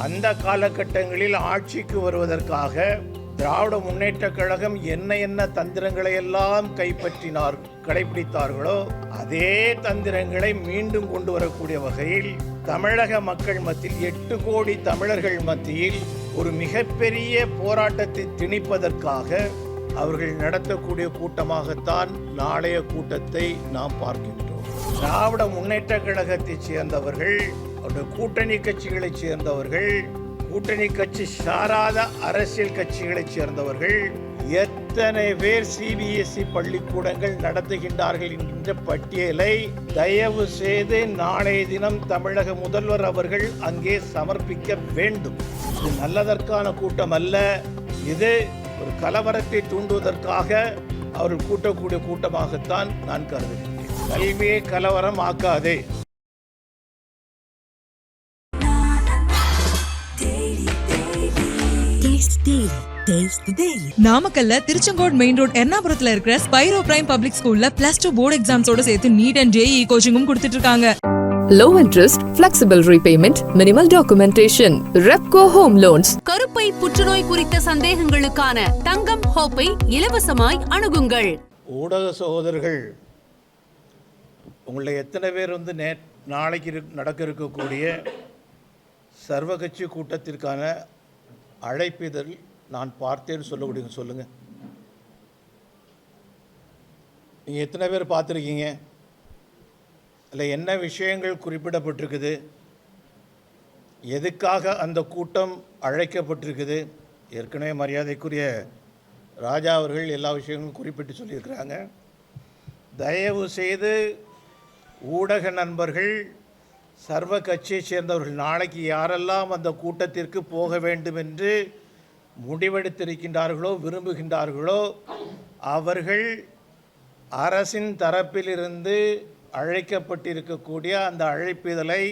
அந்த காலகட்டங்களில் ஆட்சிக்கு வருவதற்காக திராவிட முன்னேற்றக் கழகம் என்ன என்ன தந்திரங்களை எல்லாம் கைப்பற்றினார் கடைபிடித்தார்களோ அதே தந்திரங்களை மீண்டும் கொண்டு வரக்கூடிய வகையில் தமிழக மக்கள் மத்தியில் எட்டு கோடி தமிழர்கள் மத்தியில் ஒரு மிகப்பெரிய போராட்டத்தை திணிப்பதற்காக அவர்கள் நடத்தக்கூடிய கூட்டமாகத்தான் நாளைய கூட்டத்தை நாம் பார்க்கின்றோம். திராவிட முன்னேற்ற கழகத்தைச் சேர்ந்தவர்கள் அவருடைய கூட்டணி கட்சிகளைச் சேர்ந்தவர்கள் கூட்டணி கட்சி சாராத அரசியல் கட்சிகளைச் சேர்ந்தவர்கள் எத்தனை பேர் சிபிஎஸ்இ பள்ளிக்கூடங்கள் நடத்துகின்றார்கள் என்கின்ற பட்டியலை தயவு செய்து நாளைய தினம் தமிழக முதல்வர் அவர்கள் அங்கே சமர்ப்பிக்க வேண்டும். இது நல்லதற்கான கூட்டம் அல்ல இது ஒரு கலவரத்தை தூண்டுவதற்காக அவர்கள் கூட்டக்கூடிய கூட்டமாகத்தான் நான் கருதுகிறேன் கல்வியை கலவரம் ஆக்காதே. நாமக்கல்ல திருச்செங்கோடு மெயின் ரோட் எர்ணாபுரத்துல இருக்கிற ஸ்பைரோ பிரைம் பப்ளிக் ஸ்கூல்ல பிளஸ் டூ போர்டு எக்ஸாம்ஸோட சேர்த்து நீட் அண்ட் ஜேஇ கோச்சிங்கும் கொடுத்துட்டு இருக்காங்க low interest, flexible repayment, minimal documentation. Repco Home Loans. கருப்பை புற்றுநோய் குறித்த சந்தேகங்களுக்கான தங்கம் ஹோப்பை இலவசமாய் அணுகுங்கள் ஊடக சகோதரர்கள் உங்களை எத்தனை பேர் வந்து நே நாளைக்கு நடக்க இருக்கக்கூடிய சர்வ கட்சி கூட்டத்திற்கான அழைப்பிதழ் நான் பார்த்தேன்னு சொல்ல முடியும் சொல்லுங்கள் நீங்கள் எத்தனை பேர் பார்த்துருக்கீங்க? அதில் என்ன விஷயங்கள் குறிப்பிடப்பட்டிருக்குது? எதுக்காக அந்த கூட்டம் அழைக்கப்பட்டிருக்குது? ஏற்கனவே மரியாதைக்குரிய ராஜா அவர்கள் எல்லா விஷயங்களும் குறிப்பிட்டு சொல்லியிருக்கிறாங்க. தயவு செய்து ஊடக நண்பர்கள் சர்வ கட்சியைச் சேர்ந்தவர்கள். நாளைக்கு யாரெல்லாம் அந்த கூட்டத்திற்கு போக வேண்டும் என்று முடிவெடுத்திருக்கின்றார்களோ விரும்புகின்றார்களோ அவர்கள் அரசின் தரப்பிலிருந்து அழைக்கப்பட்டிருக்கக்கூடிய அந்த அழைப்பிதழை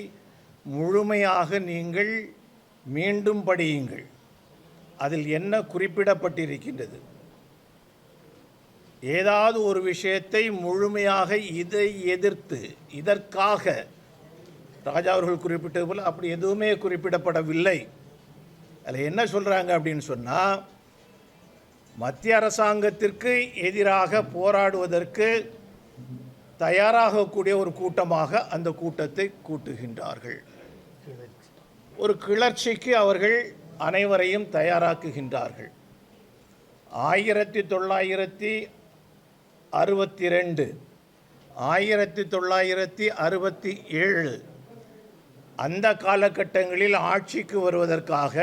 முழுமையாக நீங்கள் மீண்டும் படியுங்கள். அதில் என்ன குறிப்பிடப்பட்டிருக்கின்றது? ஏதாவது ஒரு விஷயத்தை முழுமையாக இதை எதிர்த்து இதற்காக ராஜா அவர்கள் குறிப்பிட்டது போல் அப்படி எதுவுமே குறிப்பிடப்படவில்லை. அதில் என்ன சொல்கிறாங்க அப்படின்னு சொன்னால் மத்திய அரசாங்கத்திற்கு எதிராக போராடுவதற்கு தயாராகக்கூடிய ஒரு கூட்டமாக அந்த கூட்டத்தை கூட்டுகின்றார்கள். ஒரு கிளர்ச்சிக்கு அவர்கள் அனைவரையும் தயாராக்குகின்றார்கள். ஆயிரத்தி தொள்ளாயிரத்தி அறுபத்தி ரெண்டு ஆயிரத்தி தொள்ளாயிரத்தி அறுபத்தி ஏழு அந்த காலகட்டங்களில் ஆட்சிக்கு வருவதற்காக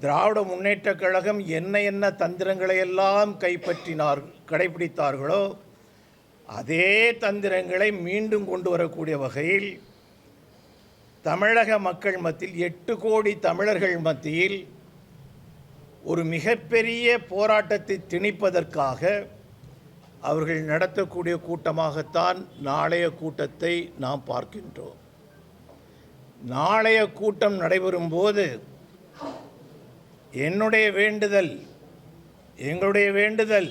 திராவிட முன்னேற்றக் கழகம் என்ன என்ன தந்திரங்களை எல்லாம் கைப்பற்றினார் கடைபிடித்தார்களோ அதே தந்திரங்களை மீண்டும் கொண்டு வரக்கூடிய வகையில் தமிழக மக்கள் மத்தியில் எட்டு கோடி தமிழர்கள் மத்தியில் ஒரு மிகப்பெரிய போராட்டத்தை திணிப்பதற்காக அவர்கள் நடத்தக்கூடிய கூட்டமாகத்தான் நாளைய கூட்டத்தை நாம் பார்க்கின்றோம். நாளைய கூட்டம் நடைபெறும் போது என்னுடைய வேண்டுதல் எங்களுடைய வேண்டுதல்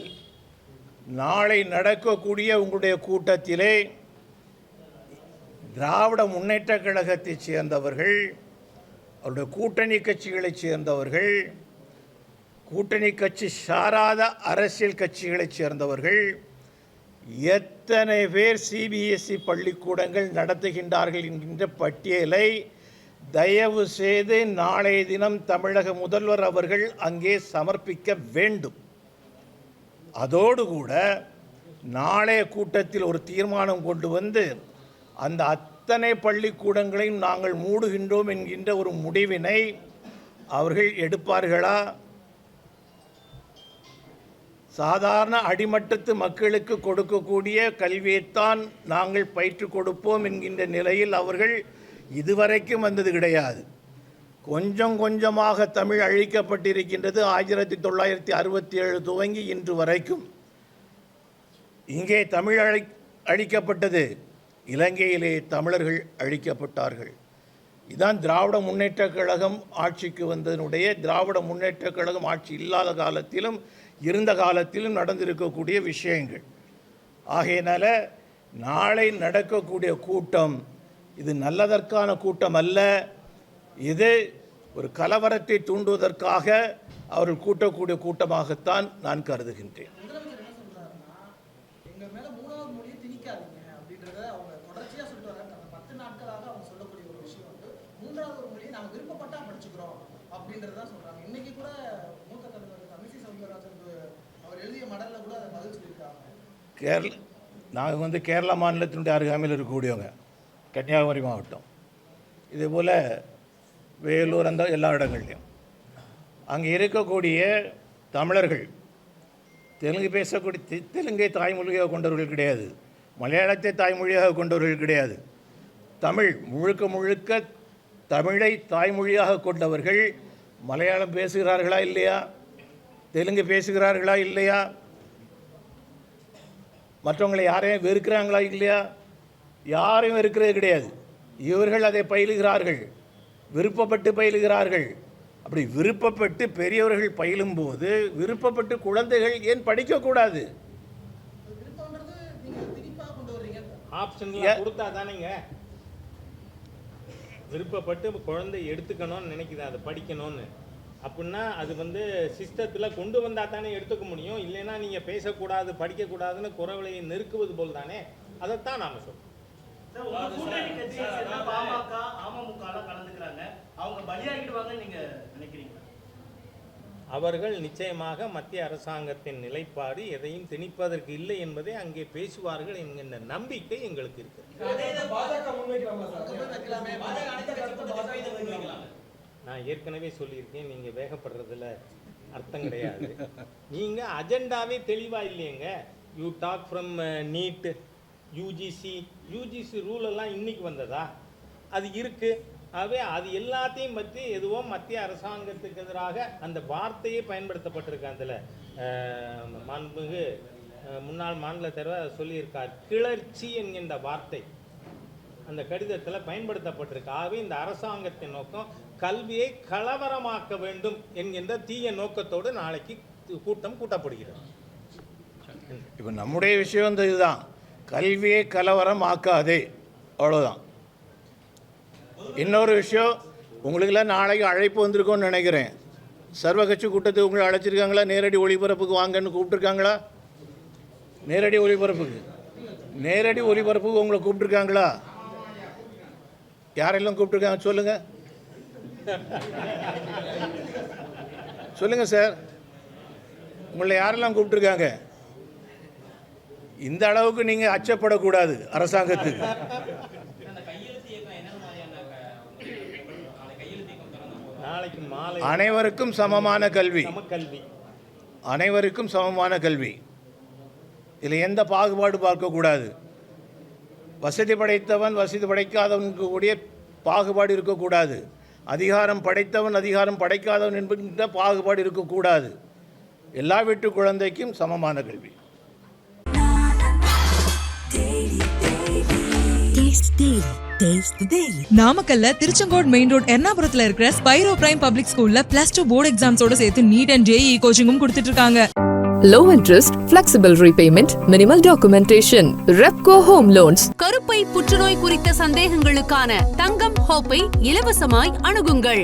நாளை நடக்கக்கூடிய உங்களுடைய கூட்டத்திலே திராவிட முன்னேற்றக் கழகத்தைச் சேர்ந்தவர்கள் அவருடைய கூட்டணி கட்சிகளைச் சேர்ந்தவர்கள் கூட்டணி கட்சி சாராத அரசியல் கட்சிகளைச் சேர்ந்தவர்கள் எத்தனை பேர் சிபிஎஸ்இ பள்ளிக்கூடங்கள் நடத்துகின்றார்கள் என்கின்ற பட்டியலை தயவு செய்து நாளைய தினம் தமிழக முதல்வர் அவர்கள் அங்கே சமர்ப்பிக்க வேண்டும். அதோடு கூட நாளைய கூட்டத்தில் ஒரு தீர்மானம் கொண்டு வந்து அந்த அத்தனை பள்ளிக்கூடங்களையும் நாங்கள் மூடுகின்றோம் என்கின்ற ஒரு முடிவினை அவர்கள் எடுப்பார்களா? சாதாரண அடிமட்டத்து மக்களுக்கு கொடுக்கக்கூடிய கல்வியைத்தான் நாங்கள் பயிற்றுக் கொடுப்போம் என்கின்ற நிலையில் அவர்கள் இதுவரைக்கும் வந்தது கிடையாது. கொஞ்சம் கொஞ்சமாக தமிழ் அழிக்கப்பட்டிருக்கின்றது. ஆயிரத்தி தொள்ளாயிரத்தி அறுபத்தி ஏழு துவங்கி இன்று வரைக்கும் இங்கே தமிழ் அழி அழிக்கப்பட்டது. இலங்கையிலே தமிழர்கள் அழிக்கப்பட்டார்கள். இதான் திராவிட முன்னேற்றக் கழகம் ஆட்சிக்கு வந்ததனுடைய திராவிட முன்னேற்றக் கழகம் ஆட்சி இல்லாத காலத்திலும் இருந்த காலத்திலும் நடந்திருக்கக்கூடிய விஷயங்கள். ஆகையினால நாளை நடக்கக்கூடிய கூட்டம் இது நல்லதற்கான கூட்டம் அல்ல. இது ஒரு கலவரத்தை தூண்டுவதற்காக அவர்கள் கூட்டக்கூடிய கூட்டமாகத்தான் நான் கருதுகின்றேன். முதலமைச்சர் என்ன சொல்றாருன்னா விருப்பப்பட்டா படிச்சுக்கிறோம் அப்படின்றத சொல்றாங்க. இன்னைக்கு கூட மூத்த தலைவர் தமிழிசை சவுந்தரராஜன் கேரள நாங்கள் வந்து கேரளா மாநிலத்தினுடைய அருகாமையில் இருக்கக்கூடியவங்க கன்னியாகுமரி மாவட்டம். இதேபோல் வேலூர் அந்த எல்லா இடங்கள்லையும். அங்கே இருக்கக்கூடிய தமிழர்கள் தெலுங்கு பேசக்கூடிய தெலுங்கை தாய்மொழியாக கொண்டவர்கள் கிடையாது. மலையாளத்தை தாய்மொழியாக கொண்டவர்கள் கிடையாது. தமிழ் முழுக்க முழுக்க தமிழை தாய்மொழியாக கொண்டவர்கள் மலையாளம் பேசுகிறார்களா இல்லையா? தெலுங்கு பேசுகிறார்களா இல்லையா? மற்றவங்களை யாரையும் வெறுக்கிறாங்களா இல்லையா? யாரையும் வெறுக்கிறது கிடையாது. இவர்கள் அதை பயிலுகிறார்கள். விருப்பப்பட்டு பயிலுகிறார்கள். அப்படி விருப்பப்பட்டு பெரியவர்கள் பயிலும்போது விருப்பப்பட்டு குழந்தைகள் ஏன் படிக்கக்கூடாது விருப்பப்பட்டு குழந்தை எடுத்துக்கணும்னு நினைக்குது. அதை படிக்கணும்னு. அப்படின்னா அது வந்து சிஸ்டத்தில் கொண்டு வந்தால் தானே எடுத்துக்க முடியும். இல்லைன்னா நீங்கள் பேசக்கூடாது படிக்கக்கூடாதுன்னு குறவலையை நெருக்குவது போல் தானே அதைத்தான் நாம் பாமக அமமுக கலந்துக்கிறாங்க. அவங்க பலியாகிடுவாங்கன்னு நினைக்கிறீங்களா? அவர்கள் நிச்சயமாக மத்திய அரசாங்கத்தின் நிலைப்பாடு எதையும் திணிப்பதற்கு இல்லை என்பதை அங்கே பேசுவார்கள் என்கின்ற நம்பிக்கை எங்களுக்கு இருக்கிறது நான் ஏற்கனவே சொல்லியிருக்கேன் நீங்கள் வேகப்படுறதுல அர்த்தம் கிடையாது. நீங்கள் அஜெண்டாவே தெளிவாக இல்லையேங்க. You talk from NEET UGC UGC rule எல்லாம் வந்ததா? அது இருக்குது ஆகவே அது எல்லாத்தையும் பற்றி எதுவும் மத்திய அரசாங்கத்துக்கு எதிராக அந்த வார்த்தையே பயன்படுத்தப்பட்டிருக்கு அதில். மாண்புமிகு முன்னாள் மாநில தலைவர் சொல்லியிருக்கார். கிளர்ச்சி என்கின்ற வார்த்தை அந்த கடிதத்தில் பயன்படுத்தப்பட்டிருக்கு. ஆகவே இந்த அரசாங்கத்தின் நோக்கம் கல்வியை கலவரமாக்க வேண்டும் என்கின்ற தீய நோக்கத்தோடு நாளைக்கு கூட்டம் கூட்டப்படுகிறது. இப்போ நம்முடைய விஷயம் வந்து இதுதான். கல்வியை கலவரம் ஆக்காதே அவ்வளோதான் இன்னொரு விஷயம் உங்களுக்கெல்லாம் நாளைக்கு அழைப்பு வந்திருக்கும்னு நினைக்கிறேன். சர்வ கட்சி கூட்டத்துக்கு உங்களை அழைச்சிருக்காங்களா? நேரடி ஒளிபரப்புக்கு வாங்கன்னு கூப்பிட்டுருக்காங்களா? நேரடி ஒளிபரப்புக்கு. நேரடி ஒளிபரப்புக்கு உங்களை கூப்பிட்டுருக்காங்களா? யாரெல்லாம் கூப்பிட்டுருக்காங்க? சொல்லுங்கள் சொல்லுங்க சார். உங்களை யாரெல்லாம் கூப்பிட்டுருக்காங்க? இந்த அளவுக்கு நீங்கள் அச்சப்படக்கூடாது அரசாங்கத்துக்கு. அனைவருக்கும் சமமான கல்வி. அனைவருக்கும் சமமான கல்வி. இதில் எந்த பாகுபாடு பார்க்கக்கூடாது. வசதி படைத்தவன் வசதி படைக்காதவனுக்கு கூடிய பாகுபாடு இருக்கக்கூடாது. அதிகாரம் படைத்தவன் அதிகாரம் படைக்காதவன் என்கின்ற பாகுபாடு இருக்கக்கூடாது. எல்லா வீட்டு குழந்தைக்கும் சமமான கல்வி. நாமக்கல்ல திருச்செங்கோடு மெயின் ரோட் எர்ணாபுரத்துல இருக்கிற ஸ்பைரோ பிரைம் பப்ளிக் ஸ்கூல்ல பிளஸ் டூ போர்டு எக்ஸாம்ஸோட சேர்த்து நீட் அண்ட் ஜேஇ கோச்சிங்கும் கொடுத்துட்டு இருக்காங்க. Low interest flexible repayment minimal documentation Repco home loans கருப்பை புற்றுநோய் குறித்த சந்தேகங்களுக்கான தங்கம் ஹோப்பை இலவசமாய் அணுகுங்கள்